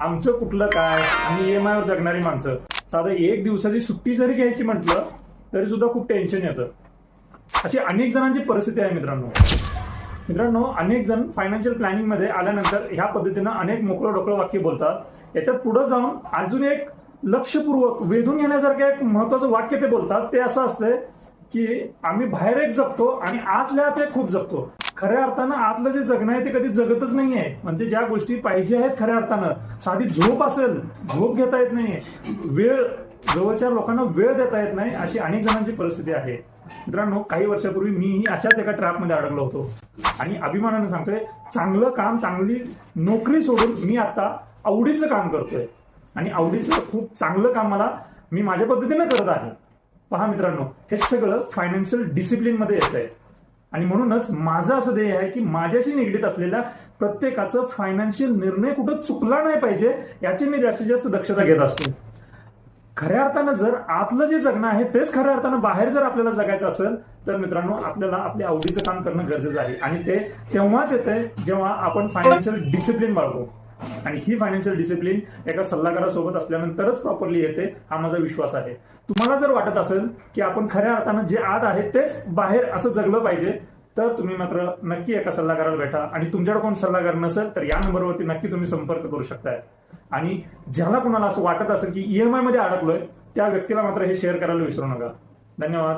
आमचं कुठलं काय? आम्ही ईएमआय वर जगणारी माणसं. साधं एक दिवसाची सुट्टी जरी घ्यायची म्हटलं तरी सुद्धा खूप टेन्शन येतं. अशी अनेक जणांची परिस्थिती आहे मित्रांनो. मित्रांनो अनेक जण फायनान्शियल प्लॅनिंगमध्ये आल्यानंतर ह्या पद्धतीनं अनेक मोकळं डोकळं वाक्य बोलतात. याच्यात पुढे जाऊन अजून एक लक्षपूर्वक वेधून घेण्यासारखं एक महत्वाचं वाक्य ते बोलतात. ते असं असतंय की आम्ही बाहेर एक जगतो आणि आतल्या आत एक खूप जगतो. खऱ्या अर्थानं आतलं जे जगणं आहे ते कधी जगतच नाहीये. म्हणजे ज्या गोष्टी पाहिजे आहेत खऱ्या अर्थानं. साधी झोप असेल झोप घेता येत नाहीये. वेळ जवळच्या लोकांना वेळ देता येत नाही अशी अनेक जणांची परिस्थिती आहे. मित्रांनो काही वर्षापूर्वी मीही अशाच एका ट्रॅपमध्ये अडकलो होतो. आणि अभिमानाने सांगतोय चांगलं काम चांगली नोकरी सोडून मी आता आवडीचं काम करतोय. आणि आवडीचं खूप चांगलं काम मला मी माझ्या पद्धतीनं करत आहे. पहा मित्रांनो हे सगळं फायनान्शियल डिसिप्लिनमध्ये येत आहे आणि म्हणूनच माझं असं ध्येय आहे की माझ्याशी निगडीत असलेल्या प्रत्येकाचं फायनान्शियल निर्णय कुठं चुकला नाही पाहिजे याची मी जास्तीत जास्त दक्षता घेत असतो. खऱ्या अर्थानं जर आतलं जे जगणं आहे तेच खऱ्या अर्थानं बाहेर जर आपल्याला जगायचं असेल तर मित्रांनो आपल्याला आपल्या आवडीचं काम करणं गरजेचं आहे. आणि ते तेव्हाच येते जेव्हा आपण फायनान्शियल डिसिप्लिन बाळगतो आणि ही फायनान्शियल डिसिप्लिन एका सल्लागारासोबत असल्यानंतरच प्रॉपरली येते हा माझा विश्वास आहे. तुम्हाला जर वाटत असेल की आपण खऱ्या अर्थानं जे आत आहे तेच बाहेर असं जगलं पाहिजे तर तुम्ही मात्र नक्की एका सल्लागाराला भेटा. आणि तुमच्याकडे कोण सल्लागार नसेल तर या नंबरवरती नक्की तुम्ही संपर्क करू शकताय. आणि ज्याला कोणाला असं वाटत असेल की ईएमआयमध्ये अडकलोय त्या व्यक्तीला मात्र हे शेअर करायला विसरू नका. धन्यवाद.